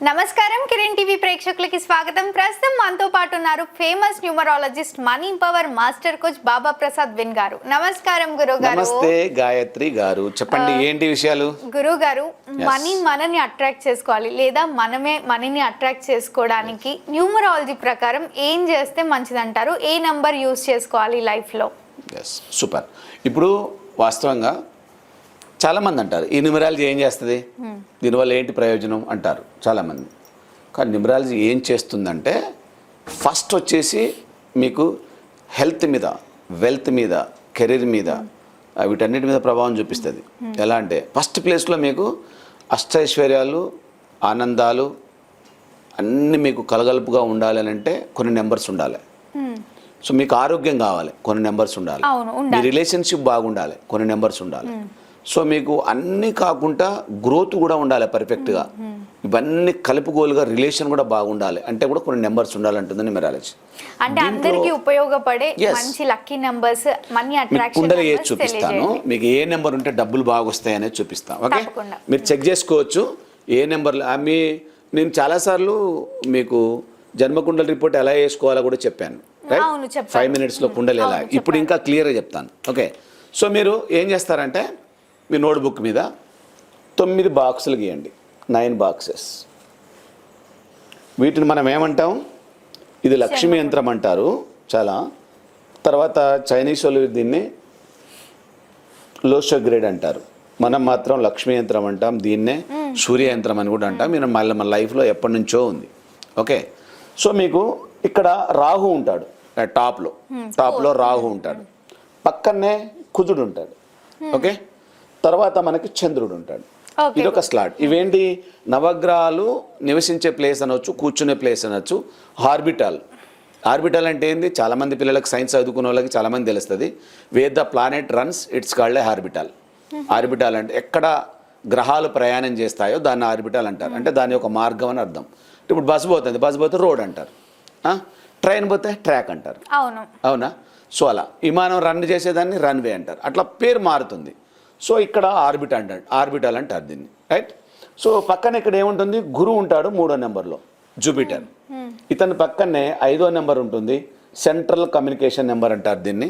నమస్కారం కిరణ్ టీవీ ప్రేక్షకులకి స్వాగతం. ప్రస్తుతం మనతో పాటు ఉన్నారు famous numerologist money power master coach Baba Prasad win గారు. నమస్కారం గురువు గారు. నమస్తే గాయత్రి గారు. చెప్పండి ఏంటి విషయాలు? గురువు గారు మనీ మనని అట్రాక్ట్ చేసుకోవాలి లేదా మనమే మనీని అట్రాక్ట్ చేసుకోవడానికి న్యూమరాలజీ ప్రకారం ఏం చేస్తే మంచిదంటారు? ఏ నంబర్ యూస్ చేసుకోవాలి లైఫ్లో ఎస్ సూపర్ ఇప్పుడు వాస్తవంగా చాలామంది అంటారు. ఈ న్యూమరాలజీ ఏం చేస్తుంది? దీనివల్ల ఏంటి ప్రయోజనం అంటారు చాలామంది. కానీ న్యూమరాలజీ ఏం చేస్తుందంటే ఫస్ట్ వచ్చేసి మీకు హెల్త్ మీద వెల్త్ మీద కెరీర్ మీద వీటన్నిటి మీద ప్రభావం చూపిస్తుంది. ఎలా అంటే ఫస్ట్ ప్లేస్లో మీకు అష్టైశ్వర్యాలు ఆనందాలు అన్నీ మీకు కలగలుపుగా ఉండాలి అని అంటే కొన్ని నెంబర్స్ ఉండాలి. సో మీకు ఆరోగ్యం కావాలి కొన్ని నెంబర్స్ ఉండాలి. మీ రిలేషన్షిప్ బాగుండాలి కొన్ని నెంబర్స్ ఉండాలి. సో మీకు అన్నీ కాకుండా గ్రోత్ కూడా ఉండాలి పర్ఫెక్ట్గా ఇవన్నీ కలుపుగోలుగా రిలేషన్ కూడా బాగుండాలి. అంటే కూడా కొన్ని నెంబర్స్ ఉండాలంటుంది న్యూమరాలజీ అంటే అందరికి ఉపయోగపడే. మంచి లక్కీ నంబర్స్ మనీ అట్రాక్షన్ కుండలు ఏది చూపిస్తాను? మీకు ఏ నెంబర్ ఉంటే డబ్బులు బాగా వస్తాయి అనేది చూపిస్తాను. ఓకే. మీరు చెక్ చేసుకోవచ్చు. ఏ నెంబర్ మీ నేను చాలాసార్లు మీకు జన్మకుండల రిపోర్ట్ ఎలా వేసుకోవాలో కూడా చెప్పాను. ఫైవ్ మినిట్స్లో కుండలు ఎలా? ఇప్పుడు ఇంకా క్లియర్గా చెప్తాను. ఓకే? సో మీరు ఏం చేస్తారంటే మీ నోట్బుక్ మీద తొమ్మిది బాక్సులు గీయండి. Nine boxes. వీటిని మనం ఏమంటాం? ఇది లక్ష్మీ యంత్రం అంటారు. చాలా. తర్వాత చైనీస్ వాళ్ళు దీన్ని లోషో గ్రేడ్ అంటారు. మనం మాత్రం లక్ష్మీ యంత్రం అంటాం. దీన్నే సూర్య యంత్రం అని కూడా అంటాం. మీరు మళ్ళీ మన లైఫ్లో ఎప్పటి నుంచో ఉంది. ఓకే? సో మీకు ఇక్కడ రాహు ఉంటాడు. టాప్లో. టాప్లో రాహు ఉంటాడు. పక్కనే కుజుడు ఉంటాడు. ఓకే? తర్వాత మనకి చంద్రుడు ఉంటాడు. ఇది ఒక స్లాట్. ఇవేంటి? నవగ్రహాలు నివసించే ప్లేస్ అనొచ్చు కూర్చునే ప్లేస్ అనొచ్చు. ఆర్బిటాల్ ఆర్బిటాల్ అంటే ఏంది? చాలామంది పిల్లలకు సైన్స్ చదువుకున్న వాళ్ళకి చాలామంది తెలుస్తుంది. Where the planet runs it's called a orbital orbital అంటే ఎక్కడ గ్రహాలు ప్రయాణం చేస్తాయో దాన్ని ఆర్బిటాల్ అంటారు. అంటే దాని యొక్క మార్గం అని అర్థం. ఇప్పుడు బస్సు పోతుంది. బస్సు పోతే రోడ్ అంటారు? ట్రైన్ పోతే ట్రాక్ అంటారు. అవును. అవునా? సో అలా. విమానం రన్ చేసేదాన్ని రన్వే అంటారు. అట్లా పేరు మారుతుంది. సో ఇక్కడ ఆర్బిట్ అంట ఆర్బిటల్ అంటారు దీన్ని రైట్ సో పక్కన ఇక్కడ ఏముంటుంది? గురువు ఉంటాడు మూడో నెంబర్లో జూపిటర్. ఇతని పక్కనే ఐదో నెంబర్ ఉంటుంది సెంట్రల్ కమ్యూనికేషన్ నెంబర్ అంటారు దీన్ని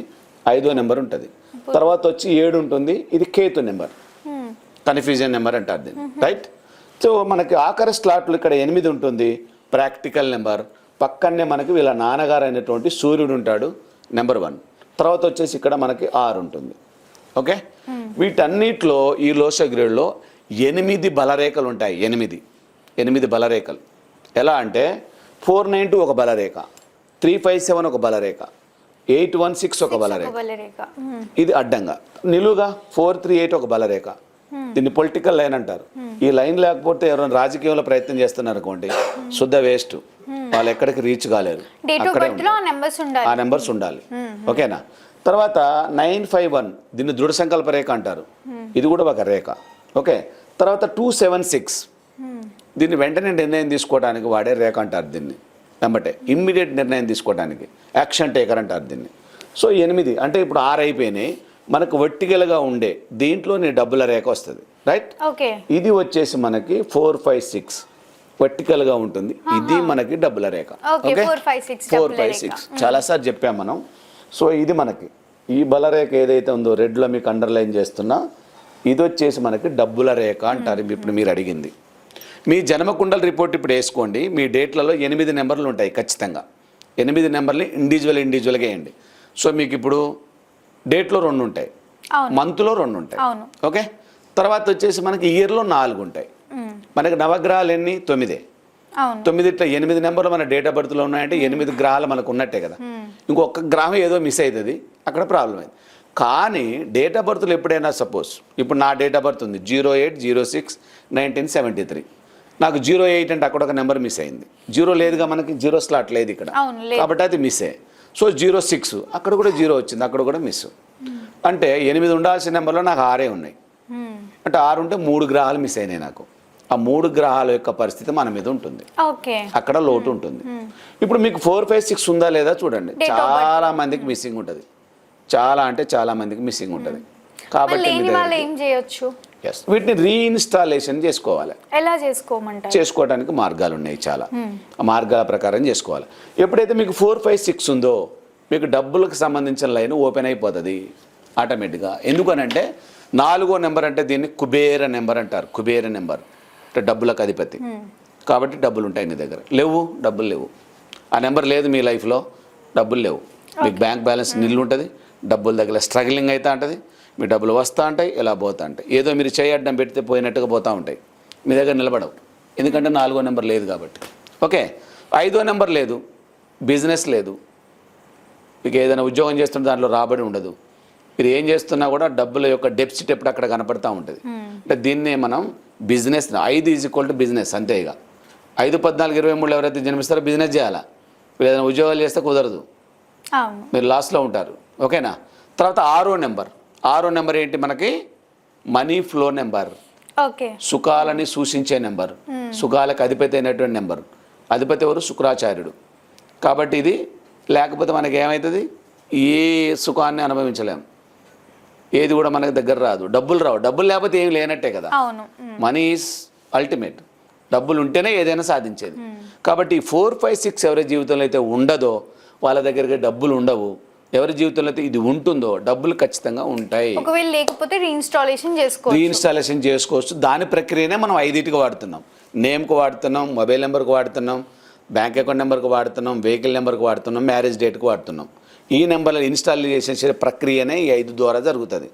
ఐదో నెంబర్ ఉంటుంది. తర్వాత వచ్చి ఏడు ఉంటుంది ఇది కేతు నెంబర్. కన్ఫ్యూజన్ నెంబర్ అంటారు దీన్ని రైట్ సో మనకి ఆఖరి స్లాట్లు ఇక్కడ ఎనిమిది ఉంటుంది ప్రాక్టికల్ నెంబర్. పక్కనే మనకి వీళ్ళ నాన్నగారు అయినటువంటి సూర్యుడు ఉంటాడు నెంబర్ వన్. తర్వాత వచ్చేసి ఇక్కడ మనకి ఆరు ఉంటుంది. ఓకే? వీటన్నిటిలో ఈ లోష గ్రేడ్లో ఎనిమిది బలరేఖలు ఉంటాయి ఎనిమిది. ఎనిమిది బలరేఖలు. ఎలా అంటే ఫోర్ నైన్ టూ ఒక బలరేఖ త్రీ ఫైవ్ సెవెన్ ఒక బలరేఖ ఎయిట్ వన్ సిక్స్ ఒక బలరేఖ. మ్మ్. ఇది అడ్డంగా. నిలువుగా ఫోర్ త్రీ ఎయిట్ ఒక బలరేఖ. దీన్ని పొలిటికల్ లైన్ అంటారు. ఈ లైన్ లేకపోతే ఎవరైనా రాజకీయంలో ప్రయత్నం చేస్తున్నారు అనుకోండి శుద్ధ వేస్ట్. వాళ్ళు ఎక్కడికి రీచ్ కాలేరు. ఆ నెంబర్స్ ఉండాలి. ఓకేనా? తర్వాత నైన్ ఫైవ్ వన్ దీన్ని దృఢ సంకల్ప రేఖ అంటారు. ఇది కూడా ఒక రేఖ. ఓకే? తర్వాత టూ సెవెన్ సిక్స్. దీన్ని వెంటనే నిర్ణయం తీసుకోవడానికి వాడే రేఖ అంటారు దీన్ని. వెంబటే ఇమ్మీడియట్ నిర్ణయం తీసుకోవడానికి. యాక్షన్ టేకర్ అంటారు దీన్ని. సో ఎనిమిది. అంటే ఇప్పుడు ఆరు అయిపోయినాయి. మనకు వర్టికల్గా ఉండే దీంట్లో నీ డబ్బుల రేఖ వస్తుంది. రైట్? ఓకే. ఇది వచ్చేసి మనకి ఫోర్ ఫైవ్ సిక్స్. వర్టికల్గా ఉంటుంది. ఇది మనకి డబ్బుల రేఖ. six four five. సిక్స్. చాలాసార్లు చెప్పాం మనం. సో ఇది మనకి. ఈ బలరేఖ ఏదైతే ఉందో రెడ్లో మీకు అండర్లైన్ చేస్తున్నా ఇది వచ్చేసి మనకి డబ్బుల రేఖ అంటారు ఇప్పుడు మీరు అడిగింది. మీ జన్మకుండల రిపోర్ట్ ఇప్పుడు వేసుకోండి. మీ డేట్లలో ఎనిమిది నెంబర్లు ఉంటాయి ఖచ్చితంగా. ఎనిమిది నెంబర్లు ఇండివిజువల్ ఇండివిజువల్గా వేయండి. సో మీకు ఇప్పుడు డేట్లో రెండు ఉంటాయి. మంత్లో రెండు ఉంటాయి. ఓకే తర్వాత వచ్చేసి మనకి ఇయర్లో నాలుగు ఉంటాయి. మనకి నవగ్రహాలు ఎన్ని? తొమ్మిదే. తొమ్మిది ఇట్లా ఎనిమిది నెంబర్లు మన డేట్ ఆఫ్ బర్త్లో ఉన్నాయంటే ఎనిమిది గ్రహాలు మనకు ఉన్నట్టే కదా. ఇంకొక గ్రహం ఏదో మిస్ అవుతుంది అక్కడ ప్రాబ్లం అయింది. కానీ డేట్ ఆఫ్ బర్త్లో ఎప్పుడైనా సపోజ్ ఇప్పుడు నా డేట్ ఆఫ్ బర్త్ ఉంది zero eight zero six nineteen seventy three. నాకు జీరో ఎయిట్ అంటే అక్కడ ఒక నెంబర్ మిస్ అయింది. జీరో లేదుగా మనకి జీరో స్లాట్ లేదు ఇక్కడ. కాబట్టి అది మిస్ అయ్యి సో జీరో సిక్స్ అక్కడ కూడా జీరో వచ్చింది అక్కడ కూడా మిస్. అంటే ఎనిమిది ఉండాల్సిన నెంబర్లో నాకు ఆరే ఉన్నాయి. అంటే ఆరు ఉంటే మూడు గ్రహాలు మిస్ అయినాయి నాకు. ఆ మూడు గ్రహాల యొక్క పరిస్థితి మన మీద ఉంటుంది. అక్కడ లోటు ఉంటుంది. ఇప్పుడు మీకు ఫోర్ ఫైవ్ సిక్స్ ఉందా లేదా చూడండి. చాలా మందికి మిస్సింగ్ ఉంటుంది. చాలా అంటే చాలా మందికి మిస్సింగ్ ఉంటుంది. మరి కాబట్టి. వీటిని రీఇన్స్టాలేషన్ చేసుకోవాలి. ఎలా చేసుకోమంటారు? చేసుకోవడానికి మార్గాలు ఉన్నాయి చాలా. ఆ మార్గాల ప్రకారం చేసుకోవాలి. ఎప్పుడైతే మీకు ఫోర్ ఫైవ్ సిక్స్ ఉందో మీకు డబ్బులకు సంబంధించిన లైన్ ఓపెన్ అయిపోతుంది. ఆటోమేటిక్గా. ఎందుకనంటే నాలుగో నెంబర్ అంటే దీన్ని కుబేర నెంబర్ అంటారు. కుబేర నెంబర్. అంటే డబ్బులకు అధిపతి. కాబట్టి డబ్బులు ఉంటాయి నీ దగ్గర. లేవు డబ్బులు లేవు. ఆ నెంబర్ లేదు మీ లైఫ్లో డబ్బులు లేవు. మీకు బ్యాంక్ బ్యాలెన్స్ నిల్లు ఉంటుంది డబ్బుల దగ్గర స్ట్రగ్లింగ్ అవుతా ఉంటుంది మీ డబ్బులు వస్తూ ఉంటాయి ఇలా పోతూ ఉంటాయి. ఏదో మీరు చేయడ్డం పెడితే పోయినట్టుగా పోతూ ఉంటాయి. మీ దగ్గర నిలబడవు. ఎందుకంటే నాలుగో నెంబర్ లేదు కాబట్టి. ఓకే ఐదో నెంబర్ లేదు బిజినెస్ లేదు. మీకు ఏదైనా ఉద్యోగం చేస్తున్న దాంట్లో రాబడి ఉండదు. మీరు ఏం చేస్తున్నా కూడా డబ్బుల యొక్క డెప్సిట్ ఎప్పుడు అక్కడ కనపడతా ఉంటుంది. అంటే దీన్నే మనం బిజినెస్ ఐదు ఈజ్ ఈక్వల్ టు బిజినెస్ అంతే ఇక. ఐదు పద్నాలుగు ఇరవై మూడు ఎవరైతే జన్మిస్తారో బిజినెస్ చేయాలా? మీరు ఏదైనా ఉద్యోగాలు చేస్తే కుదరదు. మీరు లాస్లో ఉంటారు. ఓకేనా? తర్వాత ఆరో నెంబర్. ఆరో నెంబర్ ఏంటి మనకి? Money flow number. ఓకే. సుఖాలని సూచించే నెంబర్. సుఖాలకు అధిపతి అయినటువంటి నెంబర్. అధిపతి ఎవరు? శుక్రాచార్యుడు. కాబట్టి ఇది లేకపోతే మనకి ఏమవుతుంది ఏ సుఖాన్ని అనుభవించలేం. ఏది కూడా మనకి దగ్గర రాదు. డబ్బులు రావు. డబ్బులు లేకపోతే ఏం లేనట్టే కదా. మనీ ఈజ్ అల్టిమేట్ డబ్బులు ఉంటేనే ఏదైనా సాధించేది. కాబట్టి ఫోర్ ఫైవ్ సిక్స్ ఎవరి జీవితంలో అయితే ఉండదో వాళ్ళ దగ్గరికి డబ్బులు ఉండవు. ఎవరి జీవితంలో అయితే ఇది ఉంటుందో డబ్బులు ఖచ్చితంగా ఉంటాయి. ఒకవేళ లేకపోతే రీఇన్స్టాలేషన్ చేసుకోవచ్చు. రీఇన్స్టాలేషన్ చేసుకోవచ్చు. దాని ప్రక్రియనే మనం ఐదింటికి వాడుతున్నాం. నేమ్కి వాడుతున్నాం మొబైల్ నెంబర్కి వాడుతున్నాం బ్యాంక్ అకౌంట్ నెంబర్కి వాడుతున్నాం వెహికల్ నెంబర్కి వాడుతున్నాం మ్యారేజ్ డేట్కి వాడుతున్నాం. ఈ నెంబర్ల ఇన్స్టాలేషన్ చేసే ప్రక్రియనే ఈ ఐదు ద్వారా జరుగుతుంది.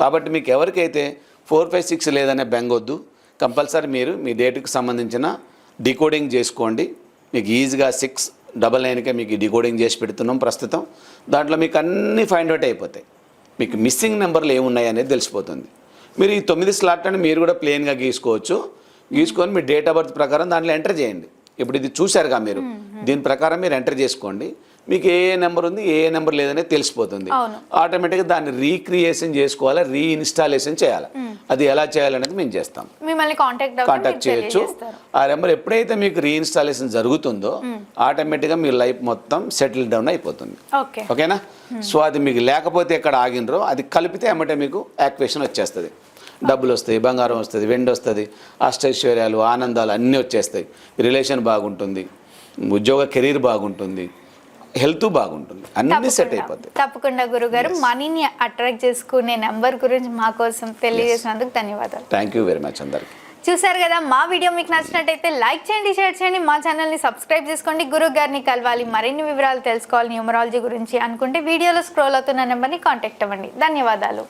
కాబట్టి మీకు ఎవరికైతే ఫోర్ ఫైవ్ సిక్స్ లేదనే బెంగొద్దు కంపల్సరీ మీరు మీ డేట్కి సంబంధించిన డికోడింగ్ చేసుకోండి. మీకు ఈజీగా సిక్స్ డబల్ నైన్కే మీకు డికోడింగ్ చేసి పెడుతున్నాం ప్రస్తుతం. దాంట్లో మీకు అన్నీ ఫైండ్ అవుట్ అయిపోతాయి. మీకు మిస్సింగ్ నెంబర్లు ఏమున్నాయి అనేది తెలిసిపోతుంది. మీరు ఈ తొమ్మిది స్లాట్ అని మీరు కూడా ప్లెయిన్గా గీసుకోవచ్చు. గీసుకొని మీ డేట్ ఆఫ్ బర్త్ ప్రకారం దాంట్లో ఎంటర్ చేయండి. ఇప్పుడు ఇది చూశారుగా మీరు. దీని ప్రకారం మీరు ఎంటర్ చేసుకోండి. మీకు ఏ నెంబర్ ఉంది ఏ నెంబర్ లేదనేది తెలిసిపోతుంది. ఆటోమేటిక్గా దాన్ని రీక్రియేషన్ చేసుకోవాలి రీఇన్స్టాలేషన్ చేయాలి? అది ఎలా చేయాలనేది మేము చేస్తాం. మిమ్మల్ని కాంటాక్ట్ కాంటాక్ట్ చేయొచ్చు. ఆ నెంబర్ ఎప్పుడైతే మీకు రీఇన్స్టాలేషన్ జరుగుతుందో ఆటోమేటిక్గా మీ లైఫ్ మొత్తం సెటిల్ డౌన్ అయిపోతుంది. ఓకే. ఓకేనా? సో అది మీకు లేకపోతే ఎక్కడ ఆగినరో అది కలిపితే ఎమ్మటే మీకు యాక్టివేషన్ వచ్చేస్తుంది. డబ్బులు వస్తాయి బంగారం వస్తుంది వెండి వస్తుంది అష్టైశ్వర్యాలు ఆనందాలు అన్నీ వచ్చేస్తాయి. రిలేషన్ బాగుంటుంది ఉద్యోగ కెరీర్ బాగుంటుంది హెల్త్ బాగుంటుంది. అన్నీ సెట్ అయిపోతాయి. తప్పకుండా గురుగారు. మనీని అట్రాక్ట్ చేసుకునే నెంబర్ గురించి మా కోసం తెలియజేసినందుకు ధన్యవాదాలు. థ్యాంక్ యూ వెరీ మచ్ అందరికి. చూసారు కదా మా వీడియో మీకు నచ్చినట్టయితే లైక్ చేయండి షేర్ చేయండి మా ఛానల్ని సబ్స్క్రైబ్ చేసుకోండి. గురువు గారిని కలవాలి మరిన్ని వివరాలు తెలుసుకోవాలి న్యూమరాలజీ గురించి అనుకుంటే వీడియోలో స్క్రోల్ అవుతున్న నెంబర్ని కాంటాక్ట్ అవ్వండి. ధన్యవాదాలు.